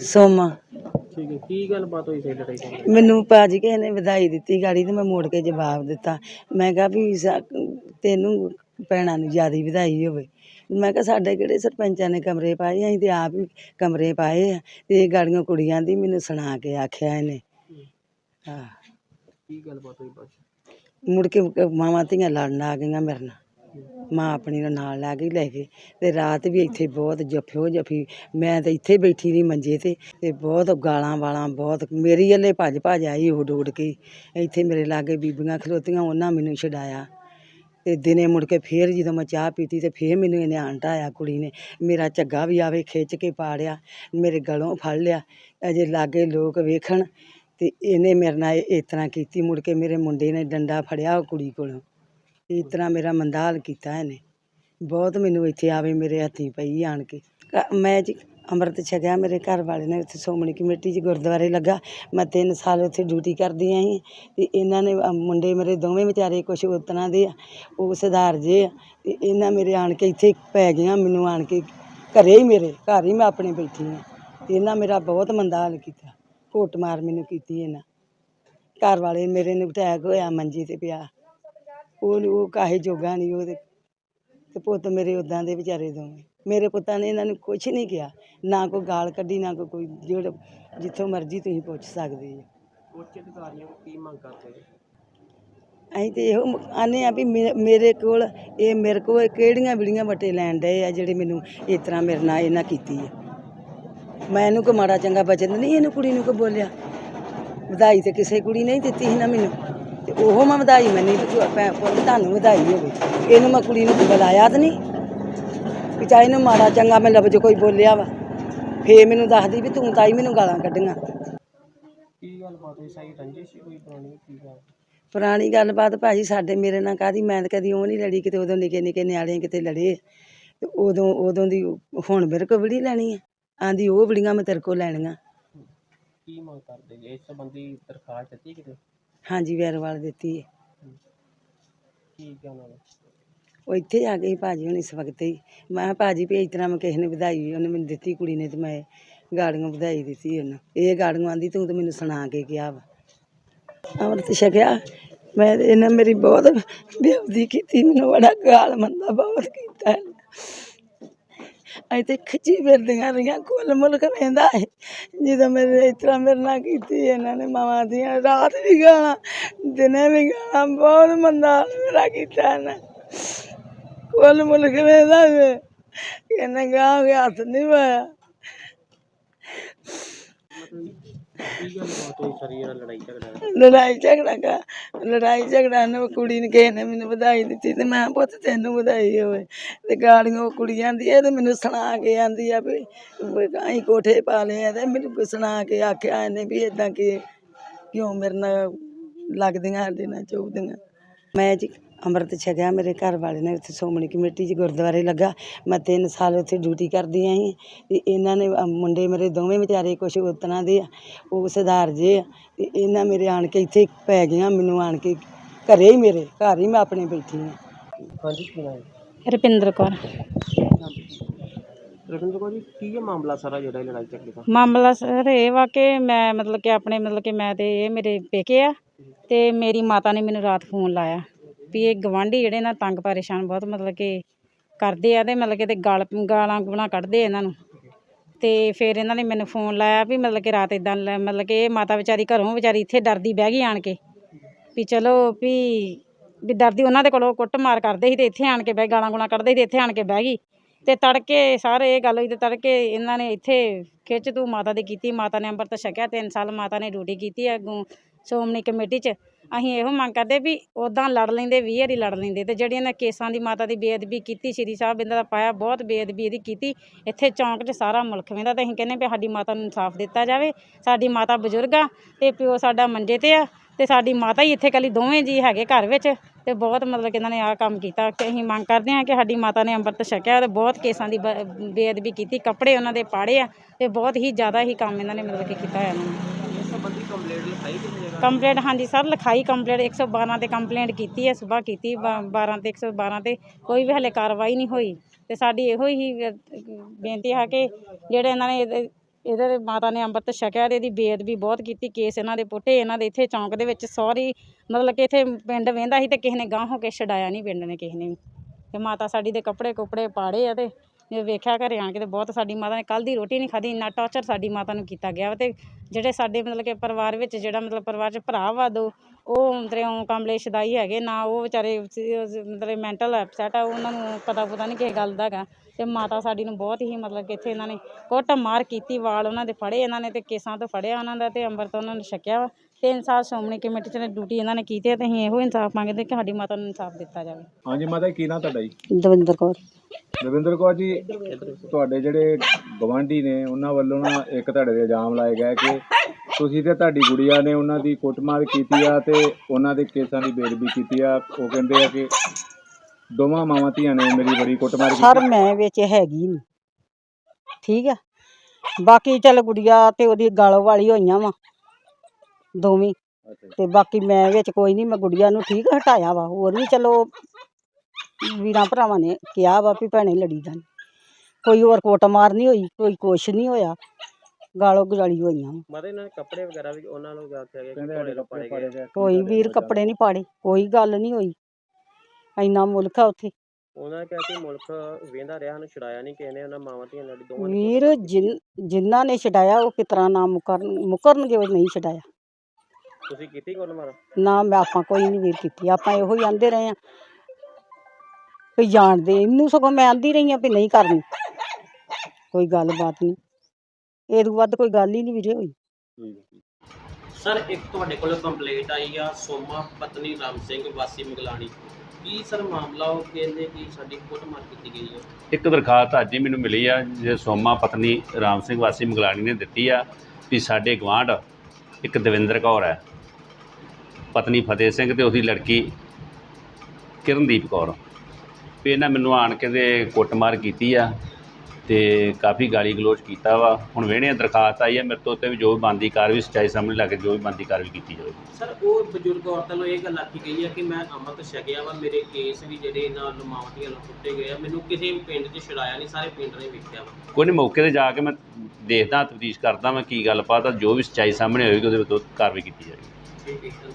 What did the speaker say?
ਸੋਮਾ। ਠੀਕ ਹੈ ਕੀ ਗੱਲਬਾਤ ਹੋਈ ਸੀ ਲੜਾਈ ਦੀ ਮੈਨੂੰ ਭਾਜੀ ਕਿਸੇ ਨੇ ਵਧਾਈ ਦਿੱਤੀ ਗਾੜੀ ਤੇ ਮੈਂ ਮੋੜ ਕੇ ਜਵਾਬ ਦਿੱਤਾ। ਮੈਂ ਕਿਹਾ ਵੀ ਸਾ- ਤੈਨੂੰ ਭੈਣਾਂ ਨੂੰ ਜ਼ਿਆਦਾ ਵਧਾਈ ਹੋਵੇ। ਮੈਂ ਕਿਹਾ ਸਾਡੇ ਕਿਹੜੇ ਸਰਪੰਚਾਂ ਨੇ ਕਮਰੇ ਪਾਏ ਅਸੀਂ ਤੇ ਆਪ ਹੀ ਕਮਰੇ ਪਾਏ ਆ। ਤੇ ਇਹ ਗਾੜੀਆਂ ਕੁੜੀਆਂ ਦੀ ਮੈਨੂੰ ਸੁਣਾ ਕੇ ਆਖਿਆ ਇਹਨੇ। ਹਾਂ। ਕੀ ਗੱਲਬਾਤ ਹੋਈ ਬਸ ਮੁੜ ਕੇ ਮਾਵਾਂ ਧੀਆਂ ਲੜਨ ਆ ਗਈਆਂ ਮੇਰੇ ਨਾਲ। ਮਾਂ ਆਪਣੀ ਨੂੰ ਨਾਲ ਲੈ ਗਈ ਲੈ ਕੇ ਤੇ ਰਾਤ ਵੀ ਇੱਥੇ ਬਹੁਤ ਜੱਫਿਓ ਜਫੀ, ਮੈਂ ਤਾਂ ਇੱਥੇ ਬੈਠੀ ਰਹੀ ਮੰਜੇ ਤੇ ਤੇ ਬਹੁਤ ਗਾਲਾਂ ਵਾਲਾਂ, ਬਹੁਤ ਮੇਰੀ ਵੱਲੇ ਭੱਜ ਭੱਜ ਆਈ ਉੱਡ ਉੱਡ ਕੇ। ਇੱਥੇ ਮੇਰੇ ਲਾਗੇ ਬੀਬੀਆਂ ਖਲੋਤੀਆਂ, ਉਹਨਾਂ ਮੈਨੂੰ ਛਡਾਇਆ। ਤੇ ਦਿਨੇ ਮੁੜ ਕੇ ਫੇਰ ਜਦੋਂ ਮੈਂ ਚਾਹ ਪੀਤੀ ਤੇ ਫੇਰ ਮੈਨੂੰ ਇਹਨੇ ਆਣ ਢਾਇਆ ਕੁੜੀ ਨੇ, ਮੇਰਾ ਝੱਗਾ ਵੀ ਆਵੇ ਖਿੱਚ ਕੇ ਪਾੜਿਆ, ਮੇਰੇ ਗਲੋਂ ਫੜ ਲਿਆ। ਅਜੇ ਲਾਗੇ ਲੋਕ ਵੇਖਣ ਤੇ ਇਹਨੇ ਮੇਰੇ ਨਾਲ ਇਸ ਤਰ੍ਹਾਂ ਕੀਤੀ, ਮੁੜ ਕੇ ਮੇਰੇ ਮੁੰਡੇ ਨੇ ਡੰਡਾ ਫੜਿਆ ਉਹ ਕੁੜੀ ਕੋਲੋਂ। ਇਸ ਤਰ੍ਹਾਂ ਮੇਰਾ ਮੰਦਾ ਹਾਲ ਕੀਤਾ ਇਹਨੇ। ਬਹੁਤ ਮੈਨੂੰ ਇੱਥੇ ਆਵੇ ਮੇਰੇ ਹੱਥੀਂ ਪਈ ਆਣ ਕੇ। ਕ- ਮੈਂ ਜੀ ਅੰਮ੍ਰਿਤ ਛਕਿਆ ਮੇਰੇ ਘਰ ਵਾਲੇ ਨੇ, ਉੱਥੇ ਸੋਮਣੀ ਕਮੇਟੀ 'ਚ ਗੁਰਦੁਆਰੇ ਲੱਗਾ। ਮੈਂ ਤਿੰਨ ਸਾਲ ਉੱਥੇ ਡਿਊਟੀ ਕਰਦੀ ਆਈ ਅਤੇ ਇਹਨਾਂ ਨੇ ਮੁੰਡੇ ਮੇਰੇ ਦੋਵੇਂ ਵਿਚਾਰੇ ਕੁਛ ਉਸ ਤਰ੍ਹਾਂ ਦੇ ਆ, ਉਹ ਸੁਧਾਰ ਜੇ ਆ। ਅਤੇ ਇਹਨਾਂ ਮੇਰੇ ਆਣ ਕੇ ਇੱਥੇ ਪੈ ਗਈਆਂ ਮੈਨੂੰ ਆਣ ਕੇ ਘਰੇ ਹੀ ਮੇਰੇ, ਘਰ ਹੀ ਮੈਂ ਆਪਣੇ ਬੈਠੀ ਹਾਂ ਅਤੇ ਇਹਨਾਂ ਮੇਰਾ ਬਹੁਤ ਮੰਦਾ ਹਾਲ ਕੀਤਾ, ਘੋਟ ਮਾਰ ਮੈਨੂੰ ਕੀਤੀ ਇਹਨਾਂ। ਘਰ ਵਾਲੇ ਮੇਰੇ ਨੂੰ ਅਟੈਕ ਹੋਇਆ, ਮੰਜੀ ਤੇ ਪਿਆ। ਉਹ ਨੀ- ਉਹ ਕਾਹੇ ਜੋਗਾ ਨਹੀਂ ਉਹਦੇ ਤੇ ਪੁੱਤ ਮੇਰੇ ਉਦਾਂ ਦੇ ਵਿਚਾਰੇ ਦੋਵੇਂ। ਮੇਰੇ ਪੁੱਤਾਂ ਨੇ ਇਹਨਾਂ ਨੂੰ ਕੁਝ ਨਹੀਂ ਕਿਹਾ। ਨਾ ਕੋਈ ਗਾਲ ਕੱਢੀ ਨਾ ਕੋਈ ਕੋਈ ਜਿਹੜਾ ਜਿੱਥੋਂ ਮਰਜ਼ੀ ਤੁਸੀਂ ਪੁੱਛ ਸਕਦੇ ਜੀ। ਉੱਚ ਅਧਿਕਾਰੀਆਂ ਨੂੰ ਕੀ ਮੰਗ ਕਰਦੇ ਜੀ ਅਸੀਂ ਤੇ ਇਹੋ ਆਨੇ ਆ ਵੀ ਮੇ- ਮੇਰੇ ਕੋਲ ਇਹ ਮੇਰੇ ਕੋਲ ਕਿਹੜੀਆਂ ਵਿੜੀਆਂ ਵੱਟੇ ਲੈਣ ਡਏ ਆ ਜਿਹੜੇ ਮੈਨੂੰ ਇਸ ਤਰ੍ਹਾਂ ਮੇਰੇ ਨਾਲ ਇਹਨਾਂ ਕੀਤੀ ਹੈ ਮੈਂ ਇਹਨੂੰ ਕੋ ਮਾੜਾ ਚੰਗਾ ਬਚਨ ਨਹੀਂ ਇਹਨੂੰ ਕੁੜੀ ਨੂੰ ਕੋ ਬੋਲਿਆ। ਵਧਾਈ ਤੇ ਕਿਸੇ ਕੁੜੀ ਨੇ ਹੀ ਦਿੱਤੀ ਸੀ ਨਾ ਮੈਨੂੰ। ਉਹ ਮੈਂ ਵਧਾਈ ਮੈਂ ਨਹੀਂ ਤੁਹਾਨੂੰ ਵਧਾਈ ਹੋਵੇ। ਇਹਨੂੰ ਮੈਂ ਕੁੜੀ ਨੂੰ ਬੁਲਾਇਆ ਤਾਂ ਨਹੀਂ। ਵੀ ਚਾਹੇ ਇਹਨੂੰ ਮਾੜਾ ਚੰਗਾ ਮੈਂ ਲਫ਼ਜ਼ ਕੋਈ ਬੋਲਿਆ ਵਾ ਫੇਰ ਮੈਨੂੰ ਦੱਸਦੀ ਵੀ ਤੂੰ ਤਾਈ ਮੈਨੂੰ ਗਾਲਾਂ ਕੱਢੀਆਂ। ਕੀ ਗੱਲਬਾਤ ਹੋਈ? ਸਾਈ ਰੰਜਿਸ਼ ਕੋਈ ਪੁਰਾਣੀ ਕੀ ਗੱਲ? ਪੁਰਾਣੀ ਗੱਲਬਾਤ ਭਾਜੀ ਸਾਡੇ ਮੇਰੇ ਨਾਲ ਕਾਦੀ ਮੈਂ ਤਾਂ ਕਦੀ ਉਹ ਨਹੀਂ ਲੜੀ ਕਿਤੇ ਉਦੋਂ ਨਿੱਕੇ ਨਿੱਕੇ ਨਿਆਣੇ ਕਿਤੇ ਲੜੇ। ਤੇ ਉਦੋਂ ਉਦੋਂ ਦੀ ਹੁਣ ਮੇਰੇ ਕੋਲ ਵਿੜੀ ਲੈਣੀ ਹੈ ਆਂਦੀ ਉਹ ਵਿੜੀਆਂ ਮੈਂ ਤੇਰੇ ਕੋਲ ਲੈਣੀਆਂ। ਕੀ ਮੰਗ ਕਰਦੇ ਇਸ ਸੰਬੰਧੀ ਦਰਖਾਸਤ ਦਿੱਤੀ ਕਿਤੇ? ਹਾਂਜੀ ਵੈਰਵਾਲ ਦਿੱਤੀ ਹੈ। ਕੀ ਕਹਿਣਾ ਵਾ? ਉਹ ਇੱਥੇ ਆ ਗਈ ਭਾਜੀ ਹੁਣ ਇਸ ਵਕਤ ਹੀ। ਮੈਂ ਕਿਹਾ ਭਾਜੀ ਵੀ ਇਸ ਤਰ੍ਹਾਂ ਮੈਂ ਕਿਸੇ ਨੇ ਵਧਾਈ ਉਹਨੇ ਮੈਨੂੰ ਦਿੱਤੀ ਕੁੜੀ ਨੇ ਤੇ ਮੈਂ ਗਾੜੀਆਂ ਵਧਾਈ ਦਿੱਤੀ ਉਹਨੂੰ। ਇਹ ਗਾੜੀਆਂ ਆਂਦੀ ਤੂੰ ਤਾਂ ਮੈਨੂੰ ਸੁਣਾ ਕੇ ਗਿਆ ਵਾ। ਅੰਮ੍ਰਿਤ ਛਕਿਆ। ਮੈਂ ਇਹਨੇ ਮੇਰੀ ਬਹੁਤ ਬੇਅਦਬੀ ਕੀਤੀ ਮੈਨੂੰ ਬੜਾ ਗਾਲ ਮੰਦਾ ਬਹੁਤ ਕੀਤਾ। ਇਹਨੇ। ਖਿੱਚੀ ਫਿਰਦੀਆਂ ਰਹੀਆਂ ਕੁੱਲ ਮੁਲਕ ਵੇਂਦਾ ਹੈ ਜਦੋਂ ਮੇਰੇ ਇਸ ਤਰ੍ਹਾਂ ਮੇਰੇ ਨਾਲ ਕੀਤੀ ਇਹਨਾਂ ਨੇ ਮਾਵਾਂ ਦੀਆਂ, ਰਾਤ ਵੀ ਗਾਲਾਂ, ਦਿਨੇ ਵੀ ਗਾਲਾਂ, ਬਹੁਤ ਮੰਦਾ ਹਾਲ ਮੇਰਾ ਕੀਤਾ ਇਹਨਾਂ ਕੁੱਲ ਮੁਲਕ ਵੇਂਦਾ ਵੇ ਇਹਨੇ ਗਾਹ ਕੇ ਹੱਥ ਨਹੀਂ ਪਾਇਆ। ਕੀ ਗੱਲਬਾਤ ਹੋਈ ਸਾਰੀ ਜਿਹੜਾ ਲੜਾਈ ਝਗੜਾ ਹੈ? ਲੜਾਈ ਝਗੜਾ ਕਾ, ਲੜਾਈ ਝਗੜਾ ਨੇ ਉਹ ਕੁੜੀ ਨੇ ਕਿਸੇ ਨੇ ਮੈਨੂੰ ਵਧਾਈ ਦਿੱਤੀ ਤੇ ਮੈਂ ਪੁੱਤ ਤੈਨੂੰ ਵਧਾਈ ਹੋਵੇ ਤੇ ਗਾੜੀਆਂ ਉਹ ਕੁੜੀ ਆਂਦੀ ਇਹ ਤੇ ਮੈਨੂੰ ਸੁਣਾ ਕੇ ਆਂਦੀ ਆ ਵੀ ਵੀ ਅਸੀਂ ਕੋਠੇ ਪਾ ਲਏ ਆ ਤੇ ਮੈਨੂੰ ਕੋਈ ਸੁਣਾ ਕੇ ਆਖਿਆ ਇਹਨੇ ਵੀ ਇਦਾਂ ਕਿ ਕਿਉਂ ਮੇਰੇ ਨਾਲ ਲੱਗਦੀਆਂ ਸਾਡੇ ਨਾਲ ਚੁੱਭਦੀਆਂ ਮੈਂ ਜੀ ਅੰਮ੍ਰਿਤ ਛਕਿਆ ਮੇਰੇ ਘਰ ਵਾਲੇ ਨੇ ਉੱਥੇ ਸੋਮਣੀ ਕਮੇਟੀ 'ਚ ਗੁਰਦੁਆਰੇ ਲੱਗਾ। ਮੈਂ 3 ਸਾਲ ਉੱਥੇ ਡਿਊਟੀ ਕਰਦੀ ਆਈ ਤੇ ਇਹਨਾਂ ਨੇ ਮੁੰਡੇ ਮੇਰੇ ਦੋਵੇਂ ਵਿਚਾਰੇ ਕੁਛ ਤਰ੍ਹਾਂ ਦੇ ਆ ਉਹ ਸੁਧਾਰ ਜੇ ਆ। ਤੇ ਇਹਨਾਂ ਮੇਰੇ ਆਣ ਕੇ ਇੱਥੇ ਪੈ ਗਈਆਂ ਮੈਨੂੰ ਆਣ ਕੇ ਘਰੇ ਹੀ ਮੇਰੇ ਘਰ ਹੀ ਮੈਂ ਆਪਣੇ ਬੈਠੀ ਹਾਂ ਹਾਂਜੀ ਕੀ ਨਾਮ ਰੁਪਿੰਦਰ ਕੌਰ। ਜੀ ਕੀ ਹੈ ਮਾਮਲਾ ਸਾਰਾ ਜਿਹੜਾ ਇਹ ਲੜਾਈ ਝਗੜੇ ਦਾ? ਮਾਮਲਾ ਸਰ ਇਹ ਵਾ ਕਿ ਮੈਂ ਮਤਲਬ ਕਿ ਆਪਣੇ ਮਤਲਬ ਕਿ ਮੈਂ ਤੇ ਇਹ ਮੇਰੇ ਪੇਕੇ ਆ। ਤੇ ਮੇਰੀ ਮਾਤਾ ਨੇ ਮੈਨੂੰ ਰਾਤ ਫੋਨ ਲਾਇਆ। ਵੀ ਇਹ ਗਵਾਂਢੀ ਜਿਹੜੇ ਨਾ ਤੰਗ ਪਰੇਸ਼ਾਨ ਬਹੁਤ, ਮਤਲਬ ਕਿ ਕਰਦੇ ਆ ਤੇ ਮਤਲਬ ਕਿ ਤੇ ਗਾਲ, ਗਾਲਾਂ ਗੁਲਾਂ ਕੱਢਦੇ ਆ ਇਹਨਾਂ ਨੂੰ। ਤੇ ਫਿਰ ਇਹਨਾਂ ਨੇ ਮੈਨੂੰ ਫੋਨ ਲਾਇਆ ਵੀ ਮਤਲਬ ਕਿ ਰਾਤ ਇਦਾਂ ਮਤਲਬ ਕਿ ਇਹ ਮਾਤਾ ਵਿਚਾਰੀ ਘਰੋਂ ਵਿਚਾਰੀ ਇੱਥੇ ਡਰਦੀ ਬਹਿ ਗਈ ਆਣ ਕੇ ਵੀ ਚਲੋ ਵੀ ਵੀ ਡਰਦੀ ਉਹਨਾਂ ਦੇ ਕੋਲੋਂ ਕੁੱਟਮਾਰ ਕਰਦੇ ਸੀ ਤੇ ਇੱਥੇ ਆਣ ਕੇ ਬਹਿ ਗਾਲਾਂ ਗੁਲਾਂ ਕੱਢਦੇ ਸੀ ਤੇ ਇੱਥੇ ਆਣ ਕੇ ਬਹਿ ਗਈ। ਤੇ ਤੜਕੇ ਸਾਰੇ ਇਹ ਗੱਲ ਹੋਈ ਤੇ ਤੜਕੇ ਇਹਨਾਂ ਨੇ ਇੱਥੇ ਖਿੱਚ ਤੂੰ ਮਾਤਾ ਦੀ ਕੀਤੀ, ਮਾਤਾ ਨੇ ਅੰਮ੍ਰਿਤ ਛਕਿਆ ਤਿੰਨ ਸਾਲ ਮਾਤਾ ਨੇ ਡਿਊਟੀ ਕੀਤੀ ਹੈ ਅੱਗੋਂ ਸ਼੍ਰੋਮਣੀ ਕਮੇਟੀ 'ਚ। ਅਸੀਂ ਇਹੋ ਮੰਗ ਕਰਦੇ ਵੀ ਉਦਾਂ ਲੜ ਲੈਂਦੇ, ਵੀਹ ਵਾਰੀ ਲੜ ਲੈਂਦੇ ਤੇ ਜਿਹੜੀਆਂ ਨੇ ਕੇਸਾਂ ਦੀ ਮਾਤਾ ਦੀ ਬੇਅਦਬੀ ਕੀਤੀ, ਸ਼੍ਰੀ ਸਾਹਿਬ ਇਹਨਾਂ ਦਾ ਪਾਇਆ ਬਹੁਤ ਬੇਅਦਬੀ ਇਹਦੀ ਕੀਤੀ, ਇੱਥੇ ਚੌਂਕ 'ਚ ਸਾਰਾ ਮੁਲਕ ਵੇਂਦਾ ਤੇ ਅਸੀਂ ਕਹਿੰਦੇ ਵੀ ਸਾਡੀ ਮਾਤਾ ਨੂੰ ਇਨਸਾਫ ਦਿੱਤਾ ਜਾਵੇ, ਸਾਡੀ ਮਾਤਾ ਬਜ਼ੁਰਗ ਆ ਤੇ ਪਿਓ ਸਾਡਾ ਮੰਜੇ ਤੇ ਆ ਤੇ ਸਾਡੀ ਮਾਤਾ ਹੀ ਇੱਥੇ ਕੱਲੀ ਦੋਵੇਂ ਜੀ ਹੈਗੇ ਘਰ ਵਿੱਚ ਤੇ ਬਹੁਤ ਮਤਲਬ ਕਿ ਇਹਨਾਂ ਨੇ ਆਹ ਕੰਮ ਕੀਤਾ ਕਿ ਅਸੀਂ ਮੰਗ ਕਰਦੇ ਹਾਂ ਕਿ ਸਾਡੀ ਮਾਤਾ ਨੇ ਅੰਮ੍ਰਿਤ ਛਕਿਆ ਤੇ ਬਹੁਤ ਕੇਸਾਂ ਦੀ ਬ- ਬੇਅਦਬੀ ਕੀਤੀ, ਕੱਪੜੇ ਉਹਨਾਂ ਦੇ ਪਾੜੇ ਆ ਤੇ ਬਹੁਤ ਹੀ ਜ਼ਿਆਦਾ ਹੀ ਕੰਮ ਇਹਨਾਂ ਨੇ ਮਤਲਬ ਕਿ ਕੀਤਾ ਹੋਇਆ ਇਹਨਾਂ ਨੇ। ਕੰਪਲੇਂਟ ਲਿਖਾਈ ਕਿਸੇ ਜਗ੍ਹਾ? ਕੰਪਲੇਂਟ ਹਾਂਜੀ ਸਰ ਲਿਖਾਈ ਕੰਪਲੇਂਟ 112 ਤੇ ਕੰਪਲੇਂਟ ਕੀਤੀ ਹੈ ਸਵੇਰ ਕੀਤੀ ਬ- 12 ਤੇ 112 ਤੇ ਕੋਈ ਵੀ ਹਲੇ ਕਾਰਵਾਈ ਨਹੀਂ ਹੋਈ। ਤੇ ਸਾਡੀ ਇਹੋ ਹੀ ਅ, ਬੇਨਤੀ ਹੈ ਕਿ ਜਿਹੜੇ ਇਹਨਾਂ ਨੇ ਇਹਦੇ ਇਹਦੇ ਤੇ ਮਾਤਾ ਨੇ ਅੰਮ੍ਰਿਤ ਛਕਿਆ ਤੇ ਇਹਦੀ ਬੇਅਦਬੀ ਬਹੁਤ ਕੀਤੀ ਕੇਸ ਇਹਨਾਂ ਦੇ ਪੁੱਟੇ ਇਹਨਾਂ ਦੇ ਇੱਥੇ ਚੌਂਕ ਦੇ ਵਿੱਚ ਸੌਰੀ ਮਤਲਬ ਕਿ ਇੱਥੇ ਪਿੰਡ ਵਹਿੰਦਾ ਸੀ ਤੇ ਕਿਸੇ ਨੇ ਗਾਂਹ ਹੋ ਕੇ ਛਡਾਇਆ ਨਹੀਂ ਪਿੰਡ ਨੇ ਕਿਸੇ ਨੇ ਵੀ। ਤੇ ਮਾਤਾ ਸਾਡੀ ਦੇ ਕੱਪੜੇ ਕੁਪੜੇ ਪਾੜੇ ਆ ਤੇ ਵੇਖਿਆ ਘਰੇ ਆਣ ਕੇ ਤੇ ਬਹੁਤ ਸਾਡੀ ਮਾਤਾ ਨੇ ਕੱਲ ਦੀ ਰੋਟੀ ਨਹੀਂ ਖਾਧੀ, ਇੰਨਾ ਟੌਰਚਰ ਸਾਡੀ ਮਾਤਾ ਨੂੰ ਕੀਤਾ ਗਿਆ ਵਾ ਤੇ ਜਿਹੜੇ ਸਾਡੇ ਮਤਲਬ ਕਿ ਪਰਿਵਾਰ ਵਿੱਚ ਜਿਹੜਾ ਮਤਲਬ ਪਰਿਵਾਰ 'ਚ ਭਰਾ ਵਾ ਦੋ, ਉਹ ਅੰਦਰੋਂ ਕਮਲੇ ਸ਼ਦਾਈ ਹੈਗੇ, ਨਾ ਉਹ ਵਿਚਾਰੇ ਮਤਲਬ ਮੈਂਟਲ ਅਪਸੈਟ ਆ, ਉਹਨਾਂ ਨੂੰ ਪਤਾ ਪਤਾ ਨਹੀਂ ਕਿਸੇ ਗੱਲ ਦਾ ਹੈਗਾ ਤੇ ਮਾਤਾ ਸਾਡੀ ਨੂੰ ਬਹੁਤ ਹੀ ਮਤਲਬ ਕਿ ਇੱਥੇ ਇਹਨਾਂ ਨੇ ਕੁੱਟ ਮਾਰ ਕੀਤੀ, ਵਾਲ ਉਹਨਾਂ ਦੇ ਫੜੇ ਇਹਨਾਂ ਨੇ ਤੇ ਕੇਸਾਂ ਤੋਂ ਫੜਿਆ ਉਹਨਾਂ ਦਾ ਤੇ ਤੋਂ ਉਹਨਾਂ ਨੂੰ ਛਕਿਆ ਵਾ। ਤੇ ਇਨਸਾਫ ਸ਼੍ਰੋਮਣੀ ਕਮੇਟੀ 'ਚ ਡਿਊਟੀ ਇਹਨਾਂ ਨੇ ਕੀਤੀ ਹੈ ਤੇ ਅਸੀਂ ਇਹੋ ਇਨਸਾਫ ਮੰਗਦੇ ਕਿ ਸਾਡੀ ਮਾਤਾ ਨੂੰ ਇਨਸਾਫ ਦਿੱਤਾ ਜਾਵੇ। ਹਾਂਜੀ ਮਾਤਾ ਜੀ, ਕੀ ਨਾਂ ਤੁਹਾਡਾ ਜੀ? ਦਵਿੰਦਰ ਕੌਰ। ਰਵਿੰਦਰ ਕੌਰ ਜੀ ਤੁਹਾਡੇ ਜਿਹੜੇ ਗਵਾਂਢੀ ਨੇ ਉਹਨਾਂ ਵੱਲੋਂ ਨਾ ਇੱਕ ਤੁਹਾਡੇ ਤੇ ਇਲਜ਼ਾਮ ਲਾਏ ਗਏ ਕਿ ਤੁਸੀਂ ਤੇ ਤੁਹਾਡੀ ਗੁੜੀਆ ਨੇ ਉਹਨਾਂ ਦੀ ਕੁੱਟਮਾਰ ਕੀਤੀ ਆ ਤੇ ਉਹਨਾਂ ਦੇ ਕੇਸਾਂ ਦੀ ਬੇਦਬੀ ਕੀਤੀ ਆ। ਉਹ ਕਹਿੰਦੇ ਆ ਕਿ ਦੋਵਾਂ ਮਾਵਾਂ ਧੀਆਂ ਨੇ ਮੇਰੀ ਬੜੀ ਕੁੱਟਮਾਰ ਸਰ ਕੀਤੀ ਮੈਂ ਵਿੱਚ ਹੈਗੀ ਨਹੀਂ ਠੀਕ ਆ। ਬਾਕੀ ਚੱਲ ਗੁੜੀਆ ਤੇ ਉਹਦੀ ਗਲ ਵਾਲੀ ਹੋਈਆਂ ਵਾ। ਦੋਵੇਂ। ਤੇ ਬਾਕੀ ਮੈਂ ਵਿੱਚ ਕੋਈ ਨਹੀਂ ਮੈਂ ਗੁੜੀਆ ਨੂੰ ਠੀਕ ਹਟਾਇਆ ਵਾ ਹੋਰ ਵੀ ਚਲੋ ਵੀਰਾਂ ਭਰਾਵਾਂ ਨੇ ਕਿਹਾ ਵਾ ਵੀ ਭੈਣੇ ਲੜੀ ਦਾ ਨੀ। ਕੋਈ ਹੋਰ ਕੁੱਟ ਮਾਰ ਨਹੀਂ ਹੋਈ ਕੋਈ ਕੁਛ ਨਹੀਂ ਹੋਇਆ ਗਾਲੋ ਗਜਾਲੀ ਹੋਈਆਂ ਵਾਂ। ਮਾਤਾ ਇਹਨਾਂ ਨੇ ਕੱਪੜੇ ਵਗੈਰਾ ਵੀ ਉਹਨਾਂ ਨੂੰ ਆਖਿਆ ਗਿਆ ਕਿ ਕਹਿੰਦੇ ਤੁਹਾਡੇ ਸਾਡੇ ਕੱਪੜੇ ਪਾੜੇ ਗਏ। ਕੋਈ ਵੀਰ ਕੱਪੜੇ ਨਹੀਂ ਪਾੜੇ ਕੋਈ ਗੱਲ ਨਹੀਂ ਹੋਈ। ਇੰਨਾ ਮੁਲਕ ਆ ਉੱਥੇ। ਉਹਨਾਂ ਨੇ ਕਿਹਾ ਕਿ ਮੁਲਕ ਵੇਂਦਾ ਰਿਹਾ ਨੂੰ ਛੁਡਾਇਆ ਨਹੀਂ ਕਿਸੇ ਨੇ ਉਹਨਾਂ ਮਾਵਾਂ ਧੀਆਂ ਨਾਲ ਦੋਵਾਂ ਨੇ ਵੀਰ ਜਿਨ ਜਿਨ੍ਹਾਂ ਨੇ ਛਡਾਇਆ ਉਹ ਕਿਸ ਤਰ੍ਹਾਂ ਨਾ ਮੁਕਰਨ ਮੁਕਰਨਗੇ ਉਹ ਨਹੀਂ ਛਡਾਇਆ। ਤੁਸੀਂ ਕੀਤੀ ਕੋਲ ਮਾਰਾ? ਨਾ ਮੈਂ ਆਪਾਂ ਕੋਈ ਨਹੀਂ ਵੀਰ ਕੀਤੀ। ਆਪਾਂ ਇਹੋ ਹੀ ਆਂਦੇ ਰਹੇ ਆ ਵੀ ਜਾਣਦੇ ਇਹਨੂੰ ਸਗੋਂ ਮੈਂ ਆਂਦੀ ਰਹੀ ਆ ਵੀ ਨਹੀਂ ਕਰਨੀ। ਕੋਈ ਗੱਲਬਾਤ ਨਹੀਂ ਇਹ ਤੋਂ ਵੱਧ ਕੋਈ ਗੱਲ ਹੀ ਨਹੀਂ ਵੀਰੇ ਹੋਈ। ਸਰ ਇੱਕ ਤੁਹਾਡੇ ਕੋਲ ਕੰਪਲੇਂਟ ਆਈ ਆ ਸੋਮਾ ਪਤਨੀ ਰਾਮ ਸਿੰਘ ਵਾਸੀ ਮਗਲਾਣੀ। ਕੀ ਸਰ ਮਾਮਲਾ ਉਹ ਕਹਿੰਦੇ ਕਿ ਸਾਡੀ ਕੁੱਟਮਾਰ ਕੀਤੀ ਗਈ ਹੈ ਇੱਕ ਦਰਖਾਸਤ ਅੱਜ ਹੀ ਮੈਨੂੰ ਮਿਲੀ ਆ ਜੇ ਸੋਮਾ ਪਤਨੀ ਰਾਮ ਸਿੰਘ ਵਾਸੀ ਮੰਗਲਾਣੀ ਨੇ ਦਿੱਤੀ ਆ ਵੀ ਸਾਡੇ ਗਵਾਂਢ ਇੱਕ ਦਵਿੰਦਰ ਕੌਰ ਹੈ। ਪਤਨੀ ਫਤਿਹ ਸਿੰਘ ਤੇ ਉਹਦੀ ਲੜਕੀ ਕਿਰਨਦੀਪ ਕੌਰ। ਵੀ ਇਹਨਾਂ ਮੈਨੂੰ ਆਣ ਕੇ ਤੇ ਕੁੱਟਮਾਰ ਕੀਤੀ ਆ ਤੇ ਕਾਫੀ ਗਾਲੀ ਗਲੋਚ ਕੀਤਾ ਵਾ। ਹੁਣ ਵੇਹਣੇ ਦਰਖਾਸਤ ਆਈ ਆ ਮੇਰੇ ਤੋਂ ਤੇ ਵੀ ਜੋ ਵੀ ਬਣਦੀ ਕਾਰਵਾਈ ਸੱਚਾਈ ਸਾਹਮਣੇ ਲੱਗ ਕੇ ਜੋ ਵੀ ਬਣਦੀ ਕਾਰਵਾਈ ਕੀਤੀ ਜਾਵੇ ਸਰ ਉਹ ਬਜ਼ੁਰਗ ਔਰਤਾਂ ਨੂੰ ਇਹ ਗੱਲ ਆਖੀ ਗਈ ਹੈ ਕਿ ਮੈਂ ਅੰਮ੍ਰਿਤ ਛਕਿਆ ਵਾ ਮੇਰੇ ਕੇਸ ਵੀ ਜਿਹੜੇ ਨਾਲ ਮਾਵਾਂ ਧੀਆਂ ਨਾਲ ਟੁੱਟੇ ਗਏ ਆ। ਮੈਨੂੰ ਕਿਸੇ ਵੀ ਪਿੰਡ 'ਚ ਛੁਡਾਇਆ ਨਹੀਂ ਸਾਰੇ ਪਿੰਡ ਨੇ ਵੇਖਿਆ ਵਾ। ਕੋਈ ਨਹੀਂ ਮੌਕੇ ਤੇ ਜਾ ਕੇ ਮੈਂ ਦੇਖਦਾ ਤਫਤੀਸ਼ ਕਰਦਾ ਮੈਂ ਕੀ ਗੱਲ ਆ ਜੋ ਵੀ ਸੱਚਾਈ ਸਾਹਮਣੇ ਹੋਏਗੀ ਉਹਦੇ ਵਿੱਚ ਕਾਰਵਾਈ ਕੀਤੀ ਜਾਵੇਗੀ। ਠੀਕ ਹੈ ਸਰ